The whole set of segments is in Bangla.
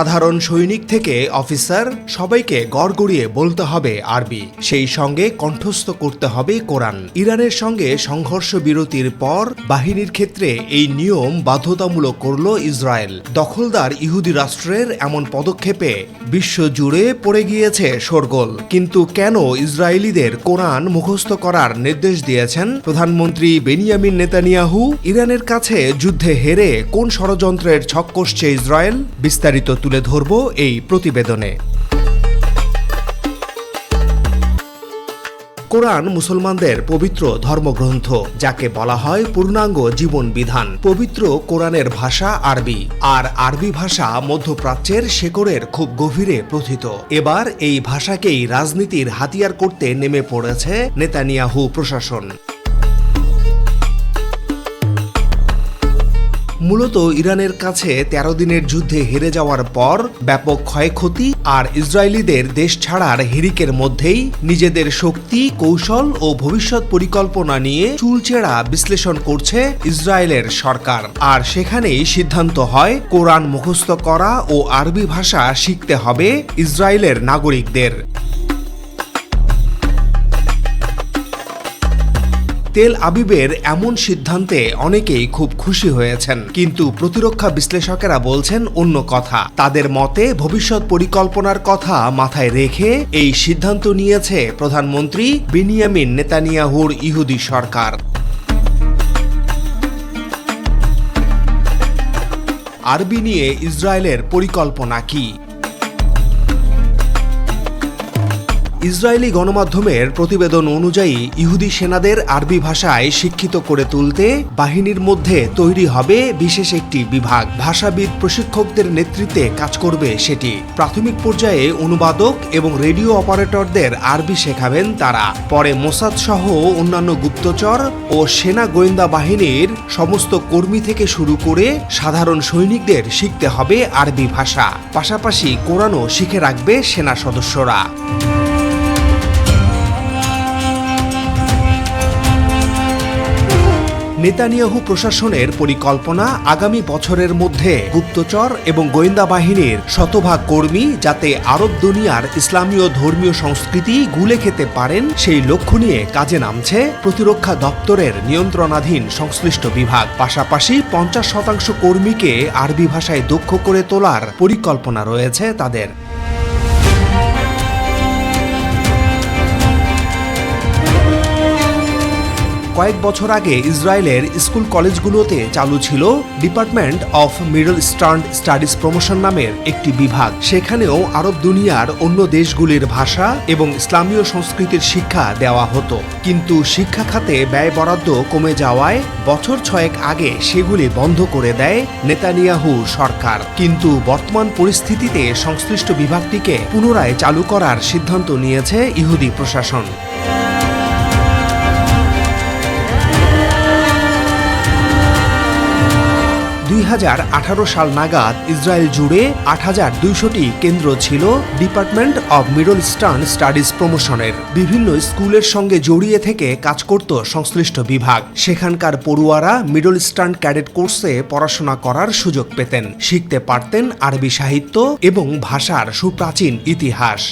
সাধারণ সৈনিক থেকে অফিসার সবাইকে গড়গড়িয়ে বলতে হবে আরবি। সেই সঙ্গে কণ্ঠস্থ করতে হবে কোরআন। ইরানের সঙ্গে সংঘর্ষ বিরতির পর বাহিনীর ক্ষেত্রে এই নিয়ম বাধ্যতামূলক করল ইসরায়েল। দখলদার ইহুদি রাষ্ট্রের এমন পদক্ষেপে বিশ্ব জুড়ে পড়ে গিয়েছে শোরগোল। কিন্তু কেন ইসরায়েলিদের কোরআন মুখস্থ করার নির্দেশ দিয়েছেন প্রধানমন্ত্রী বেনিয়ামিন নেতানিয়াহু? ইরানের কাছে যুদ্ধে হেরে কোন ষড়যন্ত্রের ছক কষছে ইসরায়েল? বিস্তারিত তুলে ধরব এই প্রতিবেদনে। কোরআন মুসলমানদের পবিত্র ধর্মগ্রন্থ, যাকে বলা হয় পূর্ণাঙ্গ জীবন বিধান। পবিত্র কোরআনের ভাষা আরবি, আর আরবি ভাষা মধ্যপ্রাচ্যের শেকড়ের খুব গভীরে প্রথিত। এবার এই ভাষাকেই রাজনীতির হাতিয়ার করতে নেমে পড়েছে নেতানিয়াহু প্রশাসন। মূলত ইরানের কাছে তেরো দিনের যুদ্ধে হেরে যাওয়ার পর ব্যাপক ক্ষয়ক্ষতি আর ইসরায়েলিদের দেশ ছাড়ার হিরিকের মধ্যেই নিজেদের শক্তি, কৌশল ও ভবিষ্যৎ পরিকল্পনা নিয়ে চুলচেরা বিশ্লেষণ করছে ইসরায়েলের সরকার। আর সেখানেই সিদ্ধান্ত হয়, কোরআন মুখস্থ করা ও আরবি ভাষা শিখতে হবে ইসরায়েলের নাগরিকদের। তেল আবিবের এমন সিদ্ধান্তে অনেকেই খুব খুশি হয়েছেন। কিন্তু প্রতিরক্ষা বিশ্লেষকেরা বলছেন অন্য কথা। তাদের মতে, ভবিষ্যৎ পরিকল্পনার কথা মাথায় রেখে এই সিদ্ধান্ত নিয়েছে প্রধানমন্ত্রী বিনিয়ামিন নেতানিয়াহুর ইহুদি সরকার। আরবি নিয়ে ইসরায়েলের পরিকল্পনা কি? ইসরায়েলি গণমাধ্যমের প্রতিবেদন অনুযায়ী, ইহুদি সেনাদের আরবি ভাষায় শিক্ষিত করে তুলতে বাহিনীর মধ্যে তৈরি হবে বিশেষ একটি বিভাগ। ভাষাবিদ প্রশিক্ষকদের নেতৃত্বে কাজ করবে সেটি। প্রাথমিক পর্যায়ে অনুবাদক এবং রেডিও অপারেটরদের আরবি শেখাবেন তারা। পরে মোসাদ সহ অন্যান্য গুপ্তচর ও সেনা গোয়েন্দা বাহিনীর সমস্ত কর্মী থেকে শুরু করে সাধারণ সৈনিকদের শিখতে হবে আরবি ভাষা। পাশাপাশি কোরআনও শিখে রাখবে সেনা সদস্যরা। নেতানিয়াহু প্রশাসনের পরিকল্পনা আগামী বছরের মধ্যে গুপ্তচর এবং গোয়েন্দা বাহিনীর শতভাগ কর্মী যাতে আরব দুনিয়ার ইসলামীয় ধর্মীয় সংস্কৃতি গুলে খেতে পারেন, সেই লক্ষ্য নিয়ে কাজে নামছে প্রতিরক্ষা দপ্তরের নিয়ন্ত্রণাধীন সংশ্লিষ্ট বিভাগ। পাশাপাশি পঞ্চাশ শতাংশ কর্মীকে আরবি ভাষায় দক্ষ করে তোলার পরিকল্পনা রয়েছে তাদের। কয়েক বছর আগে ইসরায়েলের স্কুল কলেজগুলোতে চালু ছিল department of middle eastern studies promotion নামের একটি বিভাগ। সেখানেও আরব দুনিয়ার অন্য দেশগুলির ভাষা এবং ইসলামীয় সংস্কৃতির শিক্ষা দেওয়া হতো। কিন্তু শিক্ষা খাতে ব্যয় বরাদ্দ কমে যাওয়ায় বছর ছয়েক আগে সেগুলি বন্ধ করে দেয় নেতানিয়াহু সরকার। কিন্তু বর্তমান পরিস্থিতিতে সংশ্লিষ্ট বিভাগটিকে পুনরায় চালু করার সিদ্ধান্ত নিয়েছে ইহুদি প্রশাসন। দুই হাজার আঠারো সাল নাগাদ ইসরায়েল জুড়ে আট হাজার দুইশোটি কেন্দ্র ছিল department of middle eastern studies প্রমোশনের। বিভিন্ন স্কুলের সঙ্গে জড়িয়ে থেকে কাজ করত সংশ্লিষ্ট বিভাগ। সেখানকার পড়ুয়ারা মিডল ইস্টার্ন ক্যাডেট কোর্সে পড়াশোনা করার সুযোগ পেতেন। শিখতে পারতেন আরবি সাহিত্য এবং ভাষার সুপ্রাচীন ইতিহাস।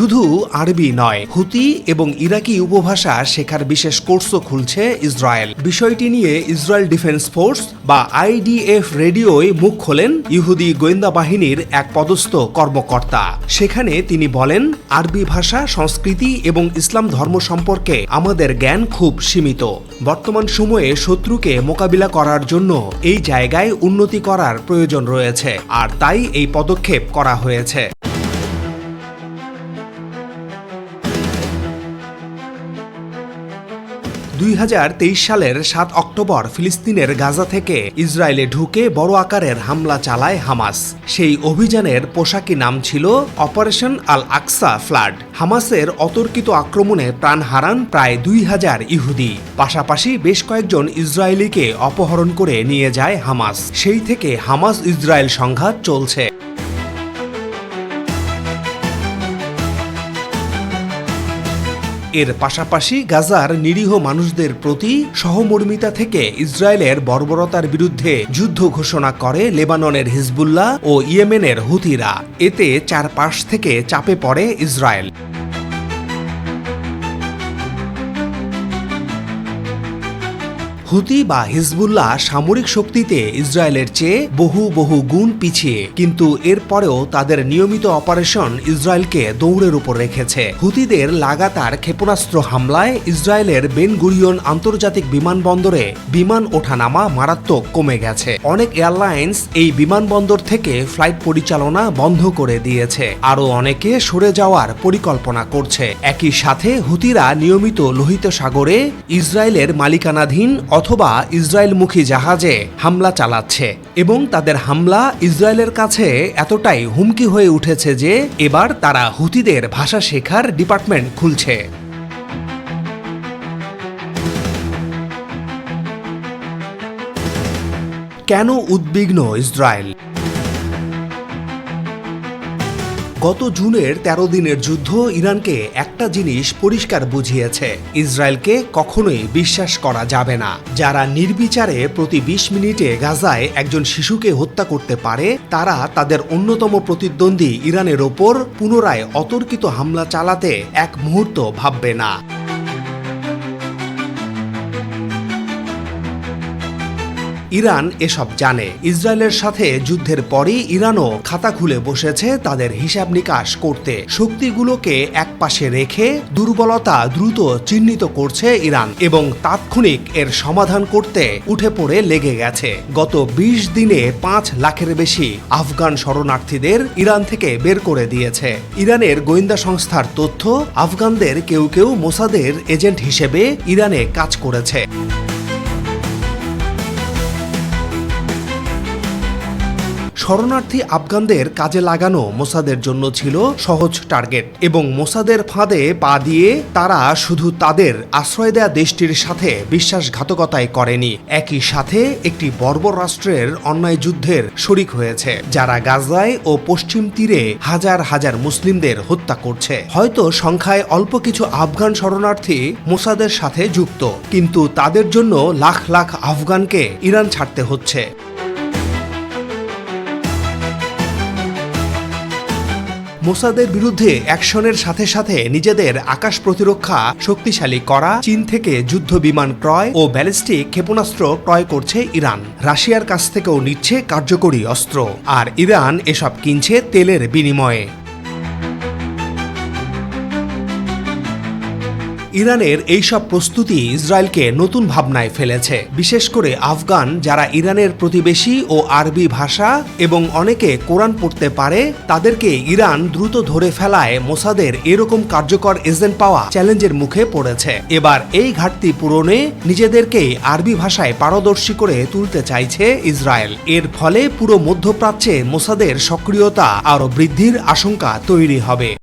শুধু আরবি নয়, হুতি এবং ইরাকি উপভাষা শেখার বিশেষ কোর্সও খুলছে ইসরায়েল। বিষয়টি নিয়ে ইসরায়েল ডিফেন্স ফোর্স বা আইডিএফ রেডিওয় মুখ খোলেন ইহুদি গোয়েন্দা বাহিনীর এক পদস্থ কর্মকর্তা। সেখানে তিনি বলেন, আরবি ভাষা, সংস্কৃতি এবং ইসলাম ধর্ম সম্পর্কে আমাদের জ্ঞান খুব সীমিত। বর্তমান সময়ে শত্রুকে মোকাবিলা করার জন্য এই জায়গায় উন্নতি করার প্রয়োজন রয়েছে, আর তাই এই পদক্ষেপ করা হয়েছে। দুই হাজার তেইশ সালের সাত অক্টোবর ফিলিস্তিনের গাজা থেকে ইসরায়েলে ঢুকে বড় আকারের হামলা চালায় হামাস। সেই অভিযানের পোশাকি নাম ছিল অপারেশন আল আকসা ফ্লাড। হামাসের অতর্কিত আক্রমণে প্রাণ হারান প্রায় দুই হাজার ইহুদি। পাশাপাশি বেশ কয়েকজন ইসরায়েলিকে অপহরণ করে নিয়ে যায় হামাস। সেই থেকে হামাস ইসরায়েল সংঘাত চলছে। এর পাশাপাশি গাজার নিরীহ মানুষদের প্রতি সহমর্মিতা থেকে ইসরায়েলের বর্বরতার বিরুদ্ধে যুদ্ধ ঘোষণা করে লেবাননের হিজবুল্লাহ ও ইয়েমেনের হুতিরা। এতে চারপাশ থেকে চাপে পড়ে ইসরায়েল। হুতি বা হিজবুল্লাহ সামরিক শক্তিতে ইসরায়েলের চেয়ে বহু বহু গুণ পিছিয়ে। কিন্তু এরপরেও তাদের নিয়মিত অপারেশন ইসরায়েলকে দৌড়ের উপর রেখেছে। হুতিদের লাগাতার ক্ষেপণাস্ত্র হামলায় ইসরায়েলের বেন গুরিয়ন আন্তর্জাতিক বিমানবন্দরে বিমান ওঠানামা মারাত্মক কমে গেছে। অনেক এয়ারলাইন্স এই বিমানবন্দর থেকে ফ্লাইট পরিচালনা বন্ধ করে দিয়েছে। আরও অনেকে সরে যাওয়ার পরিকল্পনা করছে। একই সাথে হুতিরা নিয়মিত লোহিত সাগরে ইসরায়েলের মালিকানাধীন অথবা ইসরায়েলমুখী জাহাজে হামলা চালাচ্ছে এবং তাদের হামলা ইসরায়েলের কাছে এতটাই হুমকি হয়ে উঠেছে যে এবার তারা হুতিদের ভাষা শেখার ডিপার্টমেন্ট খুলছে। কেন উদ্বিগ্ন ইসরায়েল? গত জুনের ১৩ দিনের যুদ্ধ ইরানকে একটা জিনিস পরিষ্কার বুঝিয়েছে। ইসরায়েলকে কখনোই বিশ্বাস করা যাবে না। যারা নির্বিচারে প্রতি ২০ মিনিটে গাজায় একজন শিশুকে হত্যা করতে পারে, তারা তাদের অন্যতম প্রতিদ্বন্দ্বী ইরানের ওপর পুনরায় অতর্কিত হামলা চালাতে এক মুহূর্ত ভাববে না। ইরান এসব জানে। ইসরায়েলের সাথে যুদ্ধের পরই ইরানও খাতা খুলে বসেছে তাদের হিসাব নিকাশ করতে। শক্তিগুলোকে একপাশে রেখে দুর্বলতা দ্রুত চিহ্নিত করছে ইরান এবং তাৎক্ষণিক এর সমাধান করতে উঠে পড়ে লেগে গেছে। গত ২০ দিনে পাঁচ লাখের বেশি আফগান শরণার্থীদের ইরান থেকে বের করে দিয়েছে। ইরানের গোয়েন্দা সংস্থার তথ্য, আফগানদের কেউ কেউ মোসাদের এজেন্ট হিসেবে ইরানে কাজ করেছে। শরণার্থী আফগানদের কাজে লাগানো মোসাদের জন্য ছিল সহজ টার্গেট এবং মোসাদের ফাঁদে পা দিয়ে তারা শুধু তাদের আশ্রয় দেয়া দেশটির সাথে বিশ্বাসঘাতকতায় করেনি। একই সাথে একটি বর্বর রাষ্ট্রের অন্যায় যুদ্ধের শরিক হয়েছে, যারা গাজায় ও পশ্চিম তীরে হাজার হাজার মুসলিমদের হত্যা করছে। হয়তো সংখ্যায় অল্প কিছু আফগান শরণার্থী মোসাদের সাথে যুক্ত, কিন্তু তাদের জন্য লাখ লাখ আফগানকে ইরান ছাড়তে হচ্ছে। মোসাদের বিরুদ্ধে অ্যাকশনের সাথে সাথে নিজেদের আকাশ প্রতিরক্ষা শক্তিশালী করা, চীন থেকে যুদ্ধ বিমান ক্রয় ও ব্যালিস্টিক ক্ষেপণাস্ত্র ক্রয় করছে ইরান। রাশিয়ার কাছ থেকেও নিচ্ছে কার্যকরী অস্ত্র। আর ইরান এসব কিনছে তেলের বিনিময়ে। ইরানের এইসব প্রস্তুতি ইসরায়েলকে নতুন ভাবনায় ফেলেছে। বিশেষ করে আফগান, যারা ইরানের প্রতিবেশী ও আরবি ভাষা এবং অনেকে কোরআন পড়তে পারে, তাদেরকে ইরান দ্রুত ধরে ফেলায় মোসাদের এরকম কার্যকর এজেন্ট পাওয়া চ্যালেঞ্জের মুখে পড়েছে। এবার এই ঘাটতি পূরণে নিজেদেরকেই আরবি ভাষায় পারদর্শী করে তুলতে চাইছে ইসরায়েল। এর ফলে পুরো মধ্যপ্রাচ্যে মোসাদের সক্রিয়তা আরও বৃদ্ধির আশঙ্কা তৈরি হবে।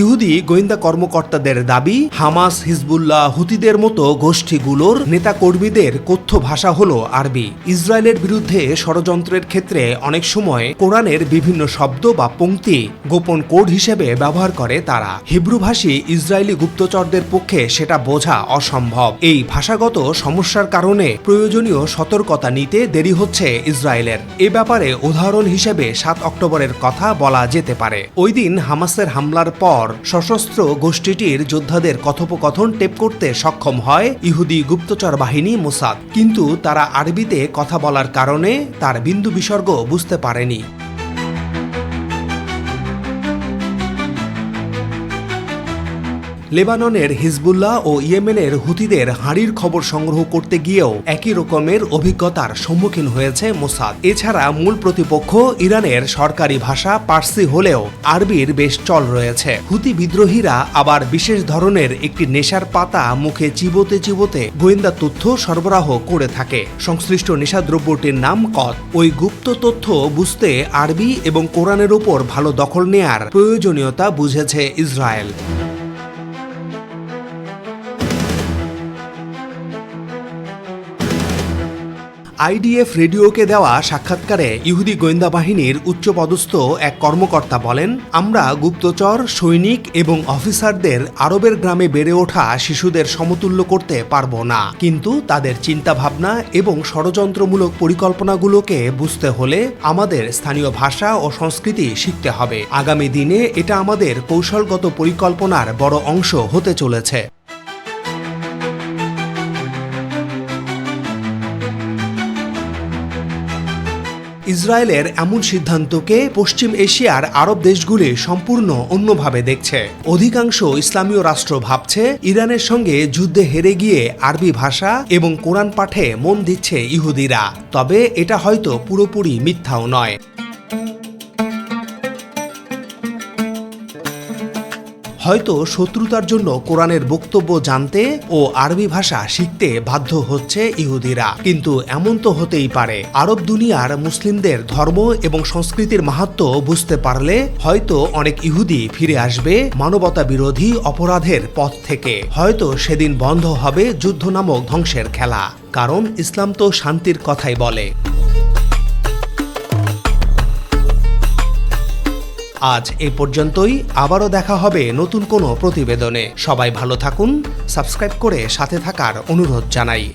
ইহুদি গোয়েন্দা কর্মকর্তাদের দাবি, হামাস, হিজবুল্লাহ, হুতিদের মতো গোষ্ঠীগুলোর নেতাকর্মীদের কথ্য ভাষা হল আরবি। ইসরায়েলের বিরুদ্ধে ষড়যন্ত্রের ক্ষেত্রে অনেক সময় কোরআনের বিভিন্ন শব্দ বা পংক্তি গোপন কোড হিসেবে ব্যবহার করে তারা। হিব্রুভাষী ইসরায়েলি গুপ্তচরদের পক্ষে সেটা বোঝা অসম্ভব। এই ভাষাগত সমস্যার কারণে প্রয়োজনীয় সতর্কতা নিতে দেরি হচ্ছে ইসরায়েলের। এ ব্যাপারে উদাহরণ হিসেবে সাত অক্টোবরের কথা বলা যেতে পারে। ওই দিন হামাসের হামলার পর সশস্ত্র গোষ্ঠীটির যোদ্ধাদের কথোপকথন টেপ করতে সক্ষম হয় ইহুদি গুপ্তচর বাহিনী মোসাদ। কিন্তু তারা আরবিতে কথা বলার কারণে তার বিন্দু বিসর্গ বুঝতে পারেনি। লেবাননের হিজবুল্লাহ ও ইয়েমেনের হুতিদের হাঁড়ির খবর সংগ্রহ করতে গিয়েও একই রকমের অভিজ্ঞতার সম্মুখীন হয়েছে মোসাদ। এছাড়া মূল প্রতিপক্ষ ইরানের সরকারি ভাষা পার্সি হলেও আরবির বেশ চল রয়েছে। হুতি বিদ্রোহীরা আবার বিশেষ ধরনের একটি নেশার পাতা মুখে চিবোতে চিবোতে গোয়েন্দা তথ্য সরবরাহ করে থাকে। সংশ্লিষ্ট নেশাদ্রব্যটির নাম কত ওই গুপ্ত তথ্য বুঝতে আরবি এবং কোরআনের উপর ভালো দখল নেয়ার প্রয়োজনীয়তা বুঝেছে ইসরায়েল। আইডিএফ রেডিওকে দেওয়া সাক্ষাৎকারে ইহুদি গোয়েন্দা বাহিনীর উচ্চপদস্থ এক কর্মকর্তা বলেন, আমরা গুপ্তচর, সৈনিক এবং অফিসারদের আরবের গ্রামে বেড়ে ওঠা শিশুদের সমতুল্য করতে পারব না। কিন্তু তাদের চিন্তাভাবনা এবং ষড়যন্ত্রমূলক পরিকল্পনাগুলোকে বুঝতে হলে আমাদের স্থানীয় ভাষা ও সংস্কৃতি শিখতে হবে। আগামী দিনে এটা আমাদের কৌশলগত পরিকল্পনার বড় অংশ হতে চলেছে। ইসরায়েলের এমন সিদ্ধান্তকে পশ্চিম এশিয়ার আরব দেশগুলি সম্পূর্ণ অন্যভাবে দেখছে। অধিকাংশ ইসলামীয় রাষ্ট্র ভাবছে, ইরানের সঙ্গে যুদ্ধে হেরে গিয়ে আরবি ভাষা এবং কোরআন পাঠে মন দিচ্ছে ইহুদিরা। তবে এটা হয়তো পুরোপুরি মিথ্যাও নয়। হয়তো শত্রুতার জন্য কোরআনের বক্তব্য জানতে ও আরবি ভাষা শিখতে বাধ্য হচ্ছে ইহুদিরা। কিন্তু এমন তো হতেই পারে। আরব দুনিয়ার মুসলিমদের ধর্ম এবং সংস্কৃতির মাহাত্ম বুঝতে পারলে হয়তো অনেক ইহুদি ফিরে আসবে মানবতা বিরোধী অপরাধের পথ থেকে। হয়তো সেদিন বন্ধ হবে যুদ্ধ নামক ধ্বংসের খেলা। কারণ ইসলাম তো শান্তির কথাই বলে। আজ এ পর্যন্তই। আবারও দেখা হবে নতুন কোনো প্রতিবেদনে। সবাই ভালো থাকুন, সাবস্ক্রাইব করে সাথে থাকার অনুরোধ জানাই।